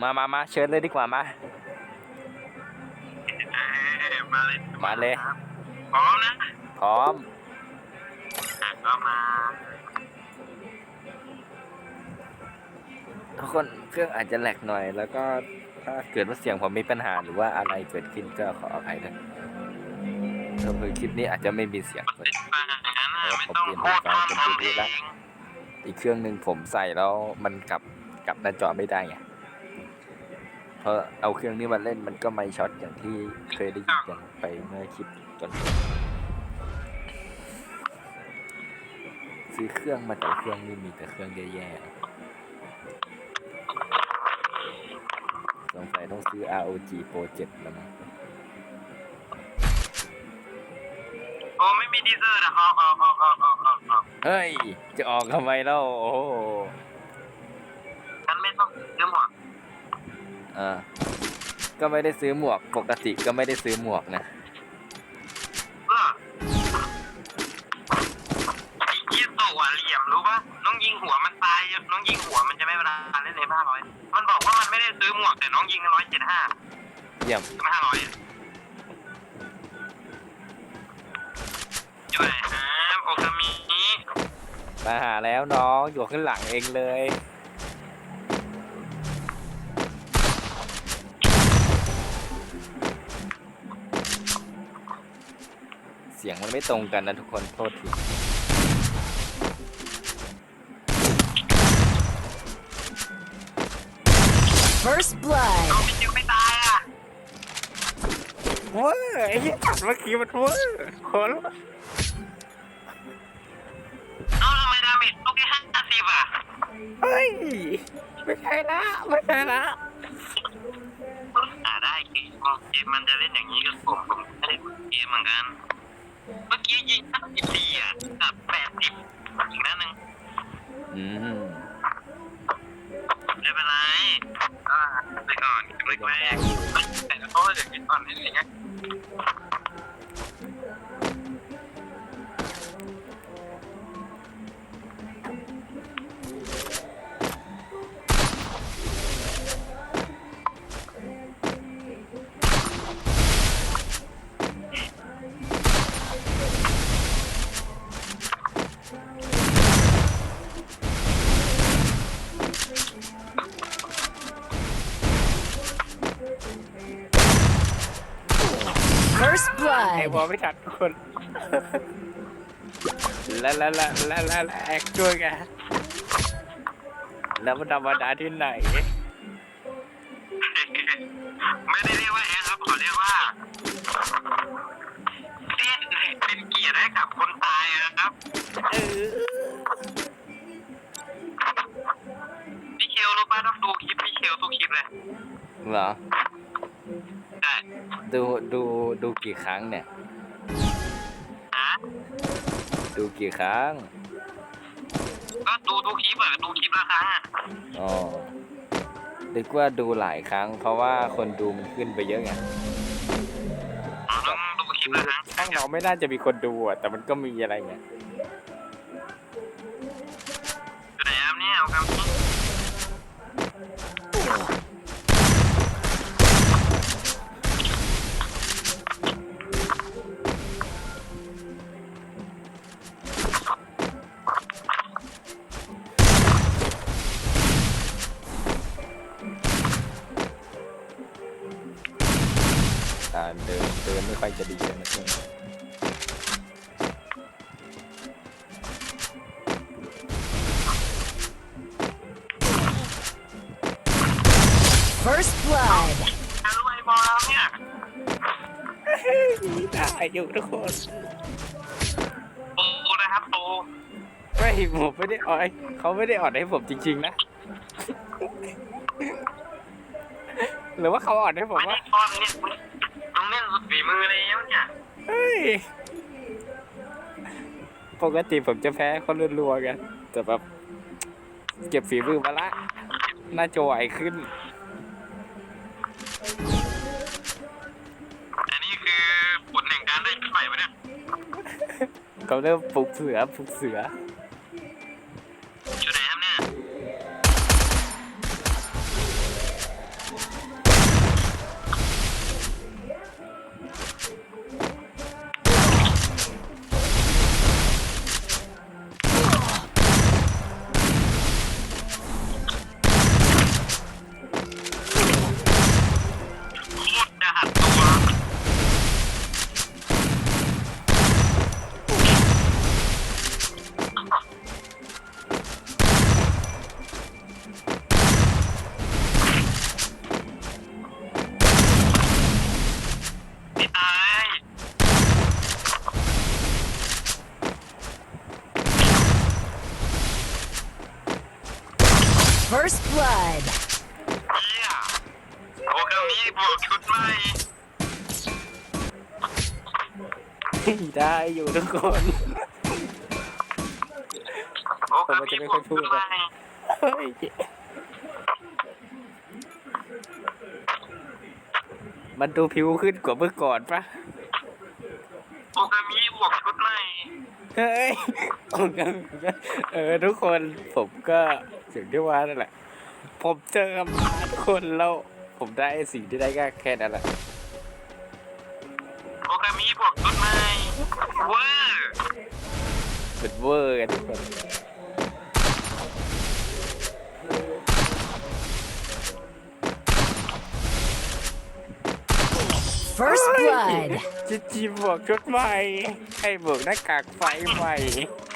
มามามาเชิญเลยดีกว่ามา เอ้ยมาเลยมาเลย ครับพร้อมนะพร้อม อะก็มาทุกคนเครื่องอาจจะแหลกหน่อย แล้วก็ถ้าเกิดว่าเสียงผมมีปัญหาหรือว่าอะไรเกิดขึ้นก็ขออภัยด้วยเพื่อคลิปนี้อาจจะไม่มีเสียงเลยเป็นมาอย่างนั้นน่ะเออไม่ผมต้องเปลี่ยนพูดฟังทำเป็นทำเอ Bluetooth ละงอีกเครื่องหนึ่งผมใส่แล้วมันกลับกลับหน้าจอไม่ได้ไงเพ ราะเอาเครื่องนี้มาเล่นมันก็ไม่ช็อตอย่างที่เคยได้ยินกันไปเมื่อคลิปจนซื้อเครื่องมาแต่เครื่องนี่มีแต่เครื่องแย่ๆสงสัยต้องซื้อ ROG Pro 7 แล้วมั้งโอ้ไม่มีดีเซอร์นะออกออกออกออกออกออกออกเฮ้ย จะออกทำไมเล่าโอ้ อ่าก็ไม่ได้ซื้อหมวก ปกติก็ไม่ได้ซื้อหมวกนะเพื่อไอ้ยี่โตวอะเหลี่ยมรู้ปะน้องยิงหัวมันตายน้องยิงหัวมันจะไม่เวลาเล่นในห้าร้อยมันบอกว่ามันไม่ได้ซื้อหมวกแต่น้องยิงร้อยเจ็ดห้าเยี่ยมไม่ห้าร้อยอยู่ไหนครับโอคามิ มาหาแล้วน้องอยู่ข้างหลังเองเลย ไม่ตรงกันนะทุกคนโทษที First blood. น้องไม่จิวไม่ตายอะเว้ยไอ้ตัดเมื่อกี้มันเว้ยคนเอ้าทำไมดาเมจต้องแค่ห้าสิบอะเฮ้ยไม่ใช่ละไม่ใช่ละอ่าได้เกมเกมมันจะเล่นอย่างนี้กับผมผมไม่ได้เกมเหมือนกัน เมื่อกี้ยิงห้าสิบสี่อะกับแปดสิบอีกนัดหนึ่งอืมไม่เป็นไรก็ไปก่อนเล็กแรกแต่ก็เดี๋ยวกินก่อนอะไรเงี้ First ไอ้ blood. บอลไม่ทันทุกคนแล้วแล้วแล้วแล้วแล้วแล้วแอคด้วยไงแล้วมันธรรมดาที่ไหน ไม่ได้เรียกว่าแอร์ครับขอเรียกว่าเรียกเป็นเกียรติให้กับคนตายนะครับเออพี่เชลรู้ป่ะต้องดูคลิปพี่เชลทุกคลิปเลย เหรอ ใช่ดูดูดูกี่ครั้งเนี่ย ฮะดูกี่ครั้ง ก็ดูทุกคลิปอะดูคลิปละครั้งอะอ๋อนึกว่าดูหลายครั้ง เพราะว่าคนดูมันขึ้นไปเยอะไงต้องดูคลิปละครั้งช่างเราไม่น่าจะมีคนดูอะแต่มันก็มีอะไรเงี้ยอยู่ ค่อยจะดีเลยนะช่วงนี้ First blood. จะรู้ไอ้บอลแล้วเนี่ยได้อยู่ทุกคนปูนะครับปูไม่ผมไม่ได้อ่อยเขาไม่ได้อ่อนให้ผมจริง ๆ นะ หรือว่าเขาอ่อนให้ผมไม่ได้ว่าตอนเนี่ย ต้องเล่นสุดฝีมือเลยเนี่ยเฮ้ยปกติผมจะแพ้เขารัวๆกัน แต่แบบเก็บฝีมือมาละหน้าจอไอขึ้น อันนี้คือผลแห่งการได้ไฟปะเนี่ย เขาเริ่มปลุกเสือปลุกเสือ First blood. เฮียโอกามิบวกชุดใหม่ได้อยู่ทุกคนโอกามิบวกชุดใหม่เฮ้ยมันดูผิวขึ้นกว่าเมื่อก่อนปะโอกามิบวกชุดใหม่ เฮ้ย เออทุกคนผมก็ถึงที่ว่านั่นแหละ ผมเจอมาทุกคนแล้วผมได้สิ่งที่ได้ก็แค่นั้นแหละโอกามิบวกชุดใหม่เวอร์เป็นเวอร์กันทุกคน First blood. จีจีบวกชุดใหม่ให้บวกหน้ากากไฟใหม่ไม่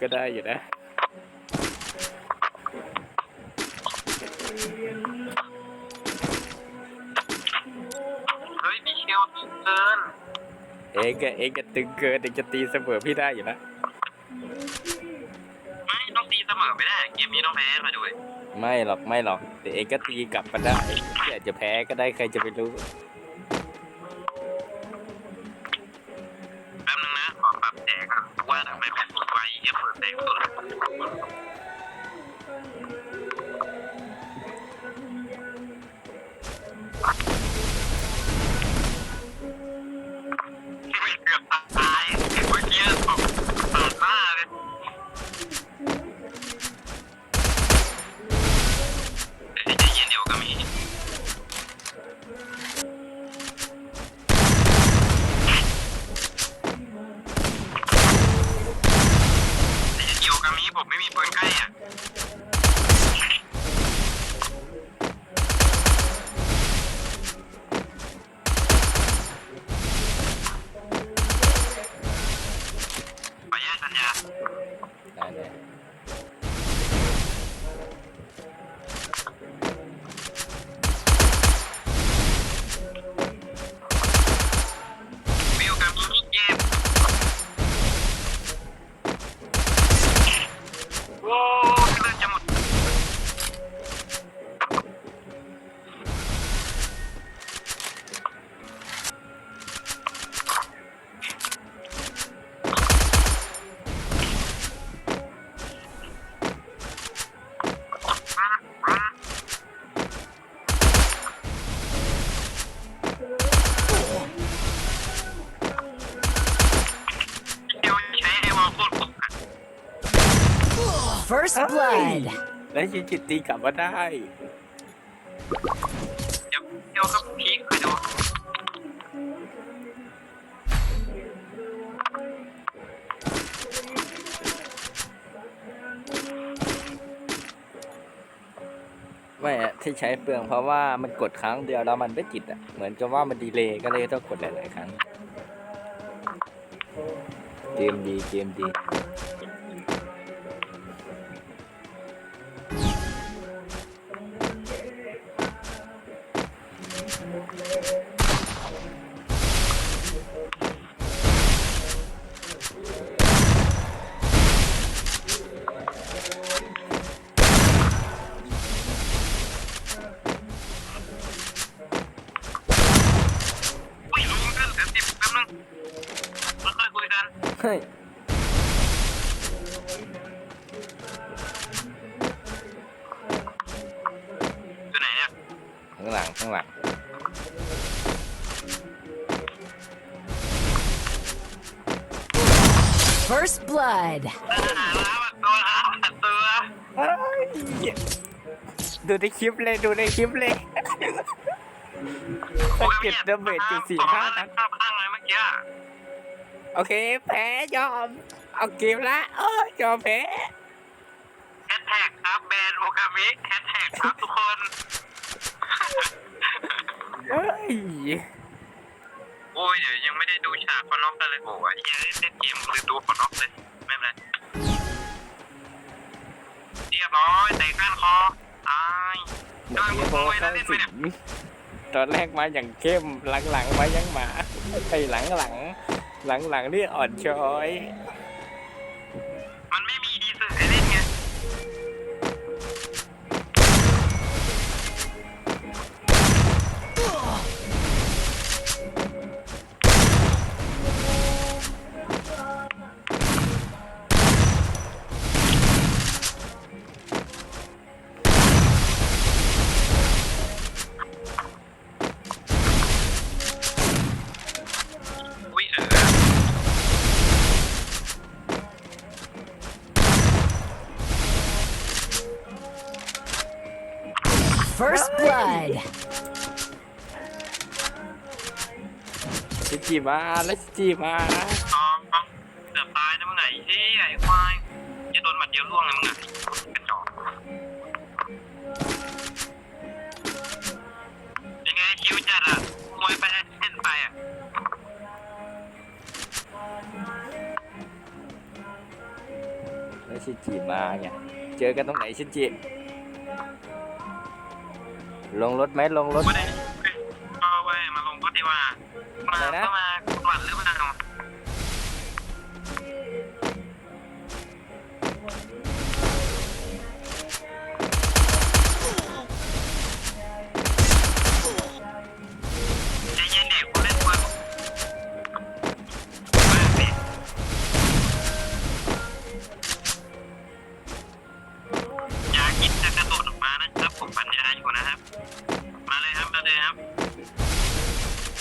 ก็ได้อยู่นะ เฮ้ยมีเชลเกินเองกับเองกับตึงเกินเองจะตีเสมอพี่ได้อยู่นะ ไม่ต้องตีเสมอไม่ได้ เกมนี้ต้องแพ้มาด้วยไม่หรอกไม่หรอกแต่เองก็ตีกลับมาได้ที่อาจจะแพ้ก็ได้ใครจะไปรู้ you First blood. แล้วยิงจิตตีกลับมาได้ เดี๋ยวเดี๋ยวก็พีคไปดูไม่อะที่ใช้เปลืองเพราะว่ามันกดครั้งเดียวแล้วมันไม่ติดอะ เหมือนกับว่ามันดีเลย์ก็เลยต้องกดหลายๆครั้ง เกมดีเกมดี blood. หาแล้วอะตัวแล้วอะตัวเฮ้ยดูในคลิปเลยดูในคลิปเลยสะเก็ดดาเมจอยู่สี่ห้านัดข้างข้างเลยเมื่อกี้อะโอเค แพ้ยอม เอาเกมละเออยอมแพ้แฮชแท็กครับแบรนด์โอกามิแฮชแท็กครับทุกคนเฮ้ยโอ้ยเดี๋ยวยังไม่ได้ดูฉากคอนอกกันเลยโอ้ยเฮียเล่นเกมหรือดูคอนอกเลย ไม่เป็นไรเรียบร้อยเตะก้านคอตายเหมือนมีโบเข้าสิงตอนแรกมาอย่างเข้มหลังๆมายังหมาไอ้หลังๆหลังๆนี่อ่อนช้อย มันไม่มี First blood. ชิจิมาแล้วชิจิมาตองเกือบตายนะมึงไงเฮ้ยไอ้ควายจะโดนหมัดเดียวล่วงเลยมึงอะกระจอกยังไงคิวจัดอะมวยไปเส้นไปอะแล้วชิจิมาไงเจอกันตรงไหนชิจิ ลงรถไหมลงรถไม่ได้เอาไว้มาลงก็ดีว่ามาอะไรนะก็มาหวัดหรือเปล่า ครับมาเลยครับ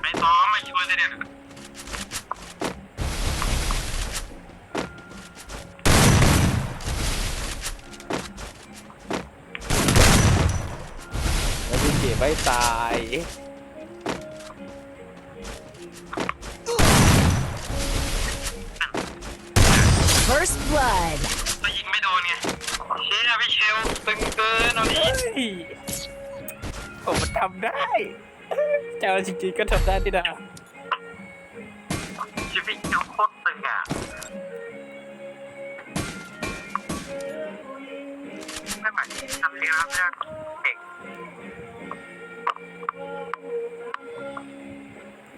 ไปซ้อมมาช่วยเลยเนี่ยแล้วชิจิไม่ตาย เชี่ยพี่เชลตึงเกินเอาดิเฮ้ยผมมันทำได้เจ้าจริงๆก็ทำได้ที่ดาชีวิตเชลโคตรตึงอะไม่ไหวทำเรื่องเรื่องเด็ก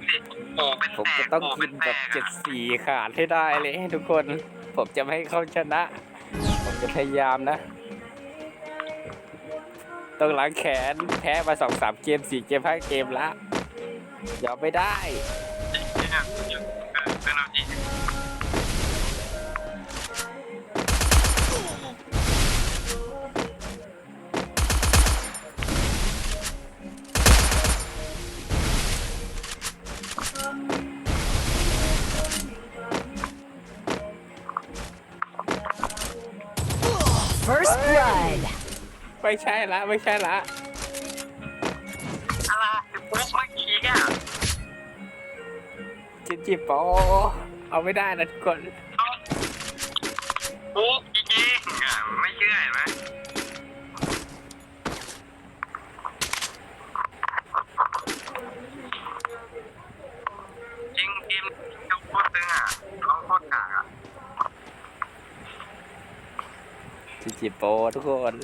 เด็กโอ้เป็นผมแตจะกต้องโอ้กิเป็นนแตแบบกเจ็ดอะสี่ขาดให้ได้เลยทุกคน ผมจะไม่ให้เขาชนะ ผมจะพยายามนะ ต้องล้างแขนแพ้มาสองสามเกมสี่เกมห้าเกมละยอมไม่ได้ ไม่ใช่ละไม่ใช่ละอะไรปุ๊บเมื่อกี้อะจิจิโปเอาไม่ได้นะทุกคนเอาปุ๊บจริงๆอะไม่เชื่อเห็นไหมจริงเกมเขาโคตรตึงอะเขาโคตรกากอะจิจิโปทุกคน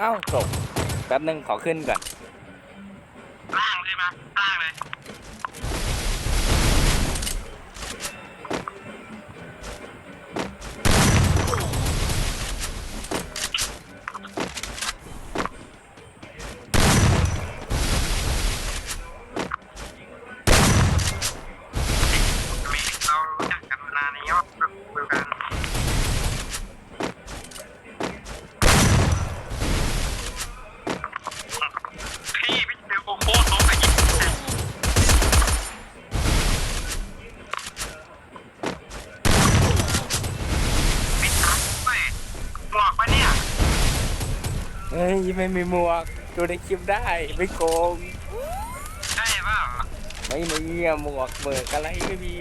เอ้าจบแป๊บนึงขอขึ้นก่อน ไม่มีหมวก ดูในคลิปได้ ไม่โกง ใช่เปล่าไม่มีอะหมวกเบิกอะไรไม่มี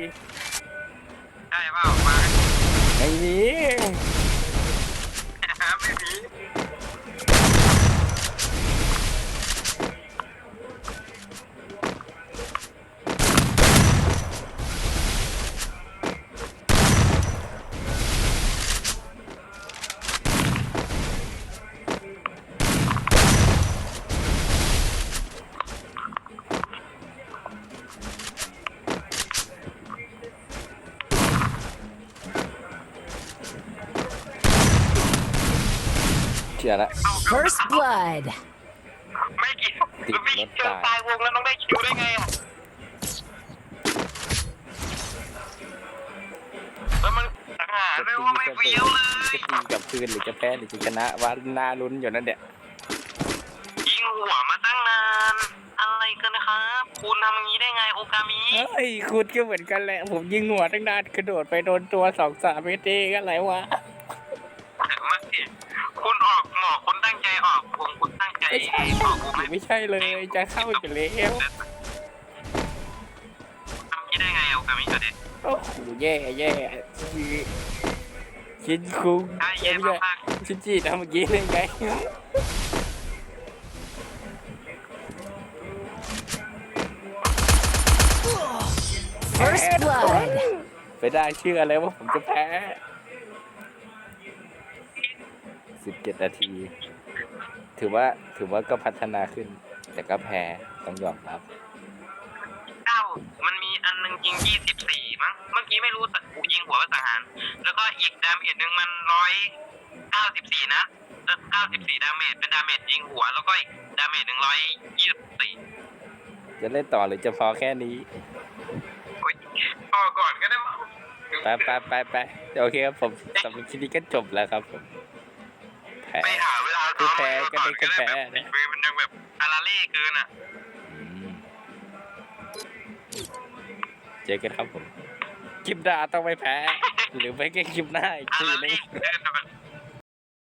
ใช่เปล่ามา ไม่มีไม่มี ชื่อละเอา First blood. ไม่กี่ติดแล้วพี่รถเจอตาย ตายวงแล้วน้องได้คิวได้ไงอะแล้วมันต่างหากจะไม่ตีว่าไม่จะเฟี้ยวเลยจะตีกับคืนหรือจะแพ้หรือจะชนะว่าน่าลุ้นอยู่นั่นเด็ดยิงหัวมาตั้งนาน อะไรกันนะครับ คุณทำอย่างนี้ได้ไงโอกามิเฮ้ยคุณก็เหมือนกันแหละผมยิงหัวตั้งนานกระโดดไปโดนตัวสองสามเมตรเองอะไรวะมาสิคุณออก หมอกคุณตั้งใจออกผมคุณตั้งใจไม่ใช่ออกผมไม่ไม่ใช่เลยจะเข้าอยู่แล้วทำนี้ได้ไงโอกามิตัวเด็ดโอ้โหแย่แย่คิดคุกใช่เอ้เย็ยนมากชินจีทำเมื่อกี้ได้ไง First blood. ไปได้เชื่อเลยว่าผมจะแพ้ เจ็ดนาที ถือว่าถือว่าก็พัฒนาขึ้น แต่ก็แพ้ต้องยอมรับเก้ามันมีอันหนึงยิงยี่สิบสี่มั้งเมื่อกี้ไม่รู้แต่กูยิงหัวก็สังหาร แล้วก็อีกดาเมจหนึ่งมันร้อยเก้าสิบสี่นะเก้าสิบสี่ดาเมจเป็นดาเมจยิงหัว แล้วก็อีกดาเมจหนึ่งร้อยยี่สิบสี่จะเล่นต่อหรือจะพอแค่นี้โอ้ยพอก่อนก็ได้มั้งไปไปไปไปโอเคครับผมสำหรับคลิปนี้ก็จบแล้วครับผมแพ้ไปหาเวลาคือแพ้ก็ได้แค่แพ้แบบมือมันยังแบบอาราเล่เกินอะอืมเจอกันครับผมคลิปหน้าต้องไม่แพ้ หรือไม่ก็คลิปหน้าอีกอาทีรานึเล่งเกินแบบ